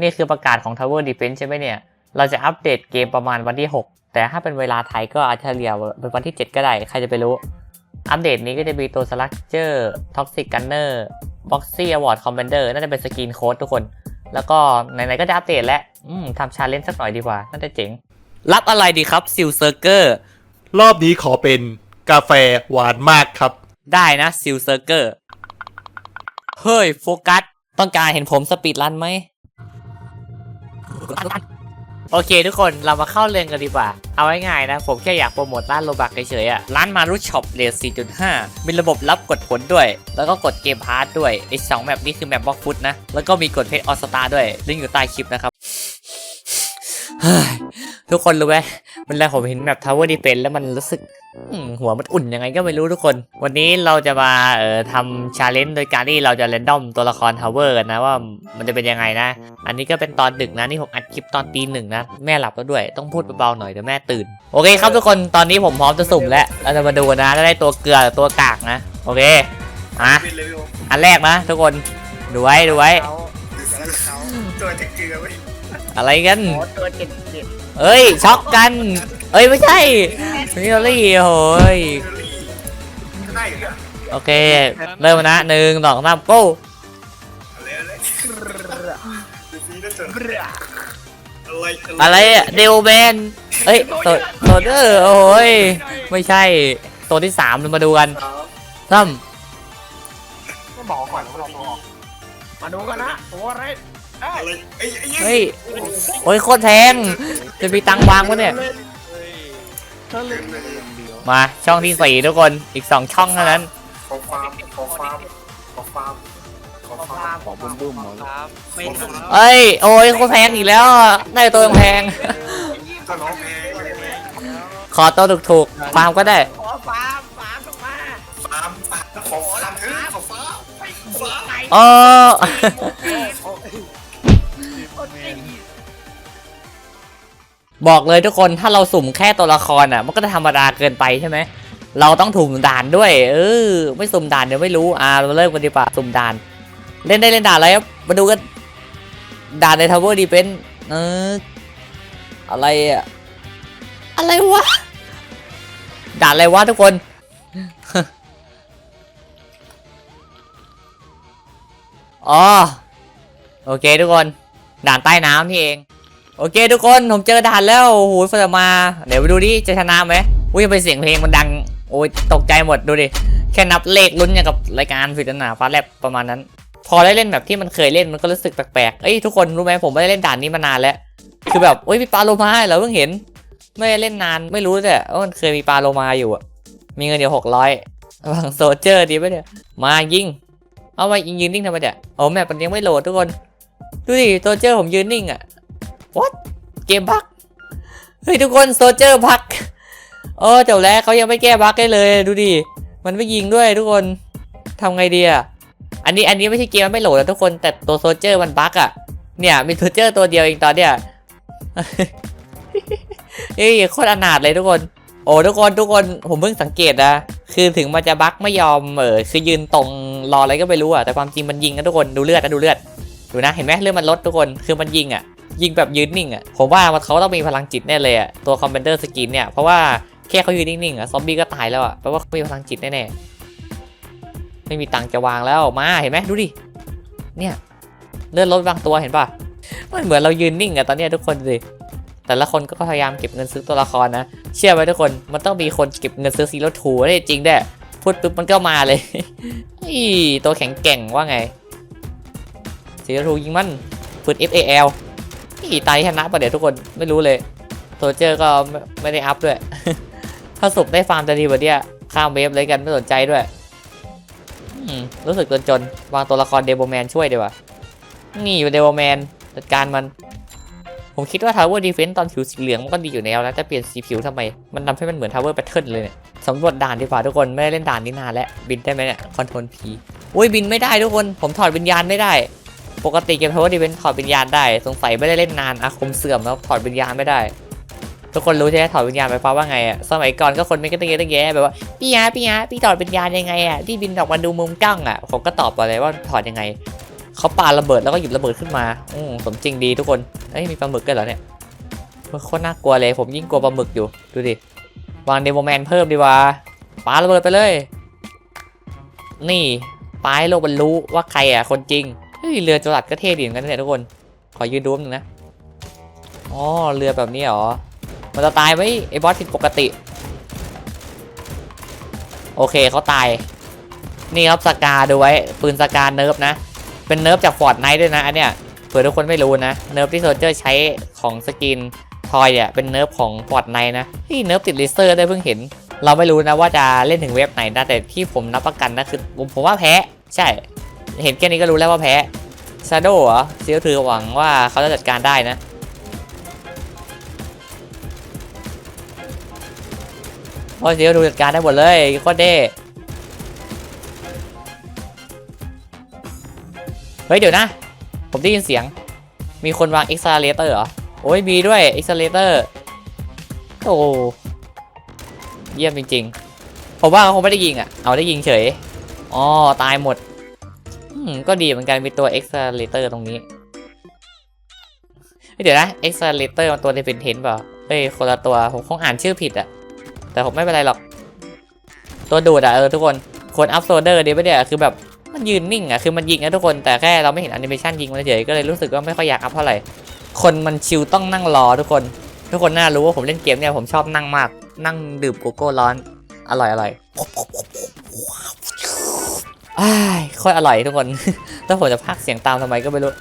นี่คือประกาศของ Tower Defense ใช่ไหมเนี่ย เราจะอัปเดตเกมประมาณวันที่ 6 แต่ถ้าเป็นเวลาไทยก็อาจจะเฉลี่ยเป็นวันที่ 7 ก็ได้ ใครจะไปรู้ อัปเดตนี้ก็จะมีตัว Structure Toxic Gunner Boxy Award Commander น่าจะเป็นสกินโค้ดทุกคน แล้วก็ไหนๆก็จะอัปเดตแล้วอืมทำชาเลนจ์สักหน่อยดีกว่า น่าจะเจ๋ง รับอะไรดีครับซิลเซอร์เกอร์รอบนี้ขอเป็นกาแฟหวานมากครับ ได้นะซิลเซอร์เกอร์ เฮ้ยโฟกัส ต้องการเห็นผมสปีดรันไหม โอเคทุกคนเรามาเข้าเรื่องกันดีกว่า เอาง่ายๆนะ ผมแค่อยากโปรโมทร้านโลบักเฉยๆอะร้านมารุช็อปเลส4.5 มีระบบรับกดผลด้วย แล้วก็กดเกมพาร์ทด้วยไอ้สองแมปนี้คือแมปบล็อกฟุตนะ แล้วก็มีกดเพชรออสตาด้วยลิงก์อยู่ใต้คลิปนะครับ ทุกคนรู้ไหมมันแล้วผมเห็นแมปทาวเวอร์ดีเฟนแล้วมันรู้สึกหัวมันอุ่นยังไงก็ไม่รู้ทุกคน วันนี้เราจะมาเอ่อทำชาเลนจ์โดยการที่เราจะเรนดอมตัวละครทาวเวอร์กันนะว่ามันจะเป็นยังไงนะ อันนี้ก็เป็นตอนดึกนะนี่ผมอัดคลิปตอนตีหนึ่งนะ แม่หลับแล้วด้วย ต้องพูดเบาๆหน่อยเดี๋ยวแม่ตื่น โอเคครับทุกคนตอนนี้ผมพร้อมจะสุ่มแล้วเราจะมาดูนะถ้าได้ตัวเกลือตัวกากนะ โอเคอะอันแรกนะทุกคนดูไว้ดูไว้ตัวเกลืออะไรกันตัวเจ็ด เอ้ยช็อกกัน เอ้ยไม่ใช่นี่เราลี่โอ้ยได้เหรอโอเค เริ่มนะหนึ่งสองสามโก้อะไรอะไรดูอะไรอะเดลแมนเอ้ยตัวตัวเดอร์โอ้ยไม่ใช่ ตัวที่สามเรามาดูกันซ้ไม่บอกก่อนว่าเราตัวออกมาดูกันนะตัวอะไร อะไรไอ้ไอ้ำเฮ้ย โอ้ยโคตรแพง จะมีตังค์วางวะเนี่ยมาช่องที่สี่ทุกคน อีกสองช่องเท่านั้น ขอฟาร์มขอฟาร์มขอฟาร์มขอฟาร์มขอบุ้มบุ้มครับไม่ทำเอ้ย โอ้ยโคตรแพงอีกแล้วอะได้ตัวแพงก็ร้องเพลงขอตัวถูกๆฟาร์มก็ได้ ขอฟาร์มฟาร์มออกมาฟาร์มฟาร์มขอฟาร์มเออขอฟาร์มฟาร์มอ๋อ บอกเลยทุกคนถ้าเราสุ่มแค่ตัวละครอะ มันก็จะธรรมดาเกินไปใช่ไหมเราต้องถุ่มด่านด้วย เออ ไม่สุ่มด่านเดี๋ยวไม่รู้อ่าเราเริ่มกันดีกว่าสุ่มด่าน เล่นได้เล่นด่านอะไรครับมาดูกันด่านในทาวเวอร์ดีเป็นเอออะไรอะอะไรวะด่านอะไรวะทุกคนอ๋อโอเคทุกคน ด่านใต้น้ำนี่เอง โอเคทุกคนผมเจอด่านแล้วโอ้โหฟิร์มา เดี๋ยวไปดูดิจะชนะไหมอุ้ยทำไมเสียงเพลงมันดัง โอ้ยตกใจหมดดูดิแค่นับเลขลุ้นอย่างกับรายการฟิตนาฟ้าแลบประมาณนั้น พอได้เล่นแบบที่มันเคยเล่นมันก็รู้สึกแปลกๆเอ้ยทุกคนรู้ไหมผมไม่ได้เล่นด่านนี้มานานแล้ว คือแบบโอ้ยมีปลาโลมาเหราเพิ่งเห็น ไม่ได้เล่นนานไม่รู้แต่ว่ามันเคยมีปลาโลมาอยู่อะมีเงินเดียวหกร้อยวังโซเจอร์ดีไหมเนี่ยมายิงเอามายิงยืนนิ่งทำไมเนี่ยโอ้แมปมันยังไม่โหลดทุกคนดูดิโซเจอร์ผมยืนนิ่งอะ what เกมบักเฮ้ยทุกคนโซเจอร์บักโอ้เจ้าแล้วเขายังไม่แก้บั๊กได้เลยดูดิมันไม่ยิงด้วยทุกคนทำไงดีอะอันนี้อันนี้ไม่ใช่เกมมันไม่โหลดนะทุกคนแต่ตัวโซเจอร์มันบั๊กอะเนี่ยมีโซเจอร์ตัวเดียวเองตอนเนี้ยเฮ้ยโคตรอนาถเลยทุกคน โอ้ทุกคนทุกคนผมเพิ่งสังเกตนะคือถึงมันจะบั๊กไม่ยอมเออคือยืนตรงรออะไรก็ไม่รู้อะแต่ความจริงมันยิงนะทุกคนดูเลือดนะดูเลือดดูนะเห็นไหมเลือดมันลดทุกคนคือมันยิงอะ ยิงแบบยืนนิ่งอะผมว่ามันเขาต้องมีพลังจิตแน่เลยอะตัวคอมเมนเดอร์สกินเนี่ยเพราะว่าแค่เขายืนนิ่งๆอะซอมบี้ก็ตายแล้วอะแปลว่าเขามีพลังจิตแน่ๆไม่มีตังค์จะวางแล้วมาเห็นไหมดูดิเนี่ยเลื่อนรถบางตัวเห็นป่ะมันเหมือนเรายืนนิ่งอะตอนนี้ทุกคนดูดิแต่ละคนก็พยายามเก็บเงินซื้อตัวละครนะ เชื่อไหมทุกคนมันต้องมีคนเก็บเงินซื้อซีโร่ทูได้จริงด้พูดปุ๊บมันก็มาเลยอีตัวแข็งแกร่งว่าไงซีโร่ทูยิงมันปืน FAL อีไตชนะปะเดี๋ยวทุกคนไม่รู้เลยโซเจอร์ก็ไม่ได้อัพด้วย ถ้าสุบได้ฟาร์มจะดีกว่าเนี้ยข้ามเวฟเลยกันไม่สนใจด้วยรู้สึกจนจนๆวางตัวละครเดโบแมนช่วยดีกว่า นี่อยู่เดโบแมนจัดการมัน ผมคิดว่า Tower Defense ตอนผิวสีเหลืองมันก็ดีอยู่แล้วนะแต่เปลี่ยนสีผิวทำไม มันทำให้มันเหมือน Tower Pattern เลยเนี่ยสำรวจด่านดีกว่าทุกคนไม่ได้เล่นด่านนี้นานแล้วบินได้ไหมเนี่ยคอนโทรลพีอุ้ยบินไม่ได้ทุกคน ผมถอดวิญญาณไม่ได้ ปกติเกม Tower Defense ถอดวิญญาณได้ สงสัยไม่ได้เล่นนานอาคมเสื่อมแล้วถอดวิญญาณไม่ได้ ทุกคนรู้ใช่ไหมถอดวิญญาณไปเพราะว่าไงอะสมัยก่อนก็คนไม่ก็ตั้งเยอะตั้งแยะแบบว่าพี่ยะพี่ยะพี่ถอดวิญญาณยังไงอะที่บินออกมาดูมุมกล้องอะผมก็ตอบไปเลยว่าถอดยังไงเขาปาระเบิดแล้วก็หยิบระเบิดขึ้นมาอืมสมจริงดีทุกคนเอ้ยมีปลาหมึกด้วยเหรอเนี่ยเฮ้ยโคตรน่ากลัวเลย ผมยิ่งกลัวปลาหมึกอยู่ดูดิวางเดโมแมนเพิ่มดีกว่าปาระเบิดไปเลย นี่ปาให้โลกบรรลุว่าใครอะคนจริง ฮ้ยเรือจรัดก็เท่ดีเหมือนกันนะเนี่ยทุกคน ขอยืนดูแป๊บนึงนะ อ๋อเรือแบบนี้เหรอ มันจะตายไหมไอ้บอสผิดปกติ โอเคเขาตาย นี่ครับสกาดูไว้ ปืนสกาเนิร์ฟนะ เป็นเนิร์ฟจากฟอร์ดไนท์ด้วยนะอันเนี้ย เผื่อทุกคนไม่รู้นะ เนิร์ฟที่โซลเจอร์ใช้ของสกินทอยเนี่ยเป็นเนิร์ฟของฟอร์ดไนท์นะที่เนิร์ฟติดลิสเตอร์ได้เพิ่งเห็น เราไม่รู้นะว่าจะเล่นถึงเว็บไหนนะแต่ที่ผมรับประกันนะคือผมว่าแพ้ใช่ เห็นแค่นี้ก็รู้แล้วว่าแพ้ซาโดเหรอซีลถือหวังว่าเขาจะจัดการได้นะโอ้ยซีลดูจัดการได้หมดเลยโคตรเด้เฮ้ยเดี๋ยวนะ ผมได้ยินเสียง มีคนวาง a อ็กซ l เลเตอร์เหรอ โอ้ยมีด้วย a อ็กซ l เลเตอร์โอ้เยี่ยมจริงๆ ผมว่าเขาคงไม่ได้ยิงอะ เอาได้ยิงเฉย อ๋อ ตายหมด ก็ดีเหมือนกันมีตัว accelerator ตรงนี้ เดี๋ยวนะ accelerator มันตัว dependent เปล่าเอ้ยคนละตัวผมคงอ่านชื่อผิดอะแต่ผมไม่เป็นไรหรอก ตัวดูดอะเออทุกคนคนอัพโซเดอร์ดีไม่ได้อะคือแบบมันยืนนิ่งอะคือมันยิงนะทุกคนแต่แค่เราไม่เห็นแอนิเมชันยิงมันเฉยก็เลยรู้สึกว่าไม่ค่อยอยากอัพเท่าไหร่คนมันชิลต้องนั่งรอทุกคน ทุกคนน่ารู้ว่าผมเล่นเกมเนี่ยผมชอบนั่งมาก นั่งดื่มโกโก้ร้อน อร่อยอร่อย อ้ายอร่อยทุกคน ถ้าผมจะพากเสียงตามทำไมก็ไม่รู้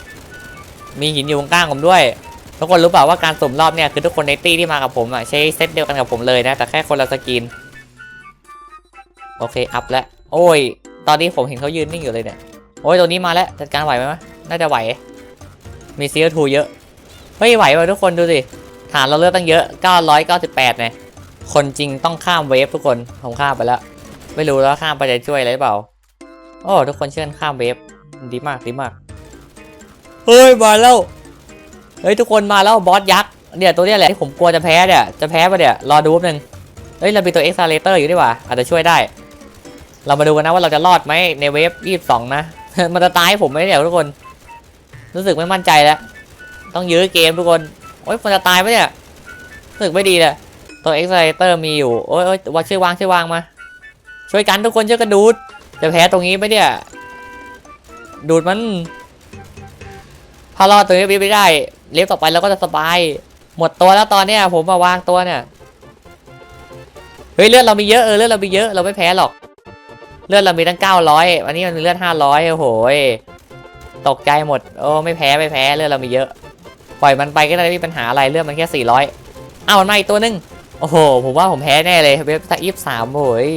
มีหินอยู่ข้างๆผมด้วย ทุกคนรู้เปล่าว่าการสุ่มรอบเนี่ยคือทุกคนในตี้ที่มากับผมอะใช้เซตเดียวกันกับผมเลยนะ แต่แค่คนละสกิน โอเค อัพแล้ว โอ้ย ตอนนี้ผมเห็นเขายืนนิ่งอยู่เลยเนี่ย โอ้ยตัวนี้มาแล้วจัดการไหวไหมน่าจะไหว มีซีทูเยอะ เฮ้ยไหวว่ะทุกคนดูสิ ฐานเราเลือกตั้งเยอะ 998เนี่ยคนจริงต้องข้ามเวฟทุกคน ผมข้ามไปแล้ว ไม่รู้แล้วข้ามไปจะช่วยอะไรเปล่า โอ้ทุกคนเชื่อข้ามเวฟดีมากดีมาก เฮ้ยมาแล้วเฮ้ยทุกคนมาแล้วบอสยักษ์เนี่ยตัวนี้แหละที่ผมกลัวจะแพ้เนี่ยจะแพ้ปะเนี่ยรอดูแป๊บนึงเฮ้ยเรามีตัวเอ็กซ l เลเตอร์อยู่ดีกว่าอาจจะช่วยได้ เรามาดูกันนะว่าเราจะรอดไหมในเวฟ22นะมันจะตายให้ผมไหมเนี่ยทุกคน รู้สึกไม่มั่นใจแล้ว ต้องยื้อเกมทุกคนโอ๊ยมันจะตายไหมเนี่ยรู้สึกไม่ดีเลยตัวเอ็กซ์ไลเตอร์มีอยู่โอ๊ยโอ๊ยว่าช่วยวางช่วยวางมา ช่วยกันทุกคนช่วยกันดูด จะแพ้ตรงนี้ไหมเนี่ย ดูดมันถ้ารอดตรงนี้ไม่ได้ เลี้ยวต่อไปเราก็จะสบาย หมดตัวแล้วตอนเนี้ยผมมาวางตัวเนี่ย เฮ้ยเลือดเรามีเยอะเออเลือดเรามีเยอะเราไม่แพ้หรอก เลือดเรามีตั้ง900อันนี้มันมีเลือด500โอ้โหตกใจหมด โอ้ไม่แพ้ไม่แพ้เลือดเรามีเยอะ ปล่อยมันไปก็ได้ไม่มีปัญหาอะไรเลือดมันแค่400อ้าวมันมาอีกตัวหนึง โอ้โหผมว่าผมแพ้แน่เลยเว็บยี่สิบสามโอ้ย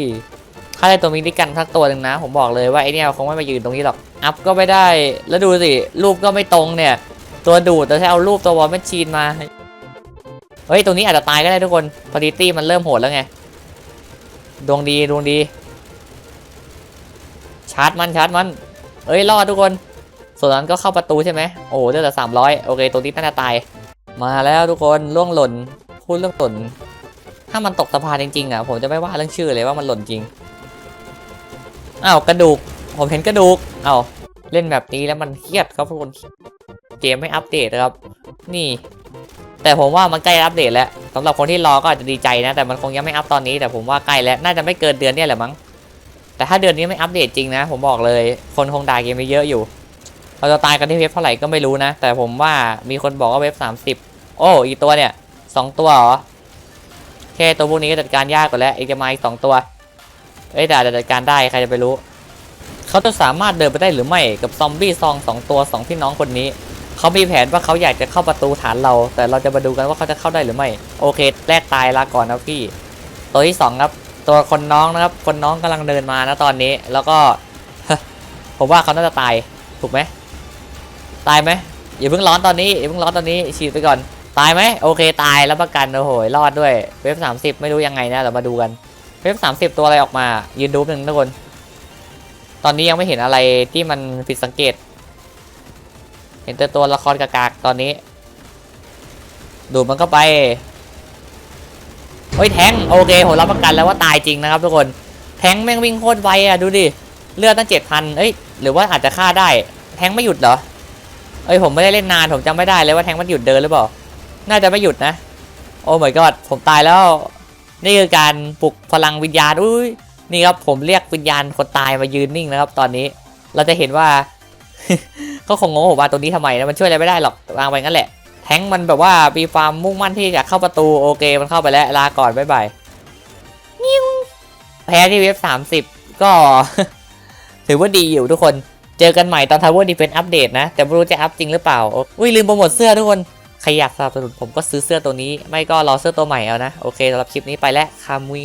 ถ้าได้ตัวมินิกันสักตัวหนึ่งนะ ผมบอกเลยว่าไอเนี่ยคงไม่มายืนตรงนี้หรอก อัพก็ไม่ได้ แล้วดูสิ รูปก็ไม่ตรงเนี่ย ตัวดูดแต่ใช้เอารูปตัววอลแมชชีนมา เฮ้ย ตรงนี้อาจจะตายก็ได้ทุกคนพอดีตี้มันเริ่มโหดแล้วไง ดวงดี ดวงดี ชาร์จมัน ชาร์จมัน เอ้ย รอดทุกคน ส่วนนั้นก็เข้าประตูใช่ไหม โอ้เลือดแต่สามร้อยโอเค ตัวนี้น่าจะตาย มาแล้วทุกคนล่วงหล่น พูดเรื่องหล่น ถ้ามันตกสะพานจริงๆอะ ผมจะไม่ว่าเรื่องชื่อเลยว่ามันหล่นจริง อ้าวกระดูก ผมเห็นกระดูกอ้าวเล่นแบบนี้แล้วมันเครียดครับทุกคนเกมไม่อัปเดตครับ นี่ แต่ผมว่ามันใกล้อัปเดตแล้วสำหรับคนที่รอก็อาจจะดีใจนะ แต่มันคงยังไม่อัปตอนนี้แต่ผมว่าใกล้แล้วน่าจะไม่เกินเดือนเนี้แหละมั้งแต่ถ้าเดือนนี้ไม่อัปเดตจริงนะ ผมบอกเลย คนคงด่าเกมไปเยอะอยู่ เราจะตายกันที่เว็บเท่าไหร่ก็ไม่รู้นะ แต่ผมว่ามีคนบอกว่าเว็บ 30 โอ้อีตัวเนี่ยสองตัวเหรอแค่ตัวพวกนี้ก็จัดการยากกว่าแล้วอีกจะมาอีกสองตัว เอ้ยแต่อาจจะจัดการได้ใครจะไปรู้ เขาจะสามารถเดินไปได้หรือไม่กับซอมบี้ซองสองตัวสองพี่น้องคนนี้ เขามีแผนว่าเขาอยากจะเข้าประตูฐานเรา แต่เราจะมาดูกันว่าเขาจะเข้าได้หรือไม่ โอเค แรกตายลาก่อนนะพี่ ตัวที่สองครับ ตัวคนน้องนะครับ คนน้องกำลังเดินมานะตอนนี้ แล้วก็ ผมว่าเขาน่าจะตาย ถูกไหม ตายไหมอย่าเพิ่งร้อนตอนนี้อย่าเพิ่งร้อนตอนนี้ฉีดไปก่อน ตายไหมโอเค ตายแล้วประกันโอ้โหรอดด้วย เว็บ30ไม่รู้ยังไงนะเรามาดูกัน เว็บ30ตัวอะไรออกมา ยืนดูหนึ่งทุกคน ตอนนี้ยังไม่เห็นอะไรที่มันผิดสังเกต เห็นแต่ตัวละครกากๆตอนนี้ ดูมันเข้าไปเฮ้ยแทงโอเคผมรับประกันแล้วว่าตายจริงนะครับทุกคน แทงแม่งวิ่งโคตรไวอะดูดิ เลือดตั้งเจ็ดพันเอ้ย หรือว่าอาจจะฆ่าได้ แทงไม่หยุดเหรอ เอ้ยผมไม่ได้เล่นนานผมจำไม่ได้เลยว่าแทงมันหยุดเดินหรือเปล่า น่าจะไม่หยุดนะ โอ้ my god ผมตายแล้ว นี่คือการปลุกพลังวิญญาณอุ้ยนี่ครับผมเรียกวิญญาณคนตายมายืนนิ่งนะครับ ตอนนี้เราจะเห็นว่า ก็คงงงว่าผมวางตรงนี้ทำไมนะมันช่วยอะไรไม่ได้หรอกวางไปงั้นแหละแทงมันแบบว่ามีความมุ่งมั่นที่จะเข้าประตูโอเค มันเข้าไปแล้วลาก่อนบ๊ายบายนิ้วแพ้ที่เว็บสามสิบก็ ถือว่าดีอยู่ทุกคน เจอกันใหม่ตอน Tower Defense อัปเดตนะ แต่ไม่รู้จะอัพจริงหรือเปล่า อุ้ยลืมโปรโมทเสื้อทุกคน ใครอยากสนับสนุนผมก็ซื้อเสื้อตัวนี้ ไม่ก็รอเสื้อตัวใหม่เอานะ โอเคสำหรับคลิปนี้ไปแล้วคามุย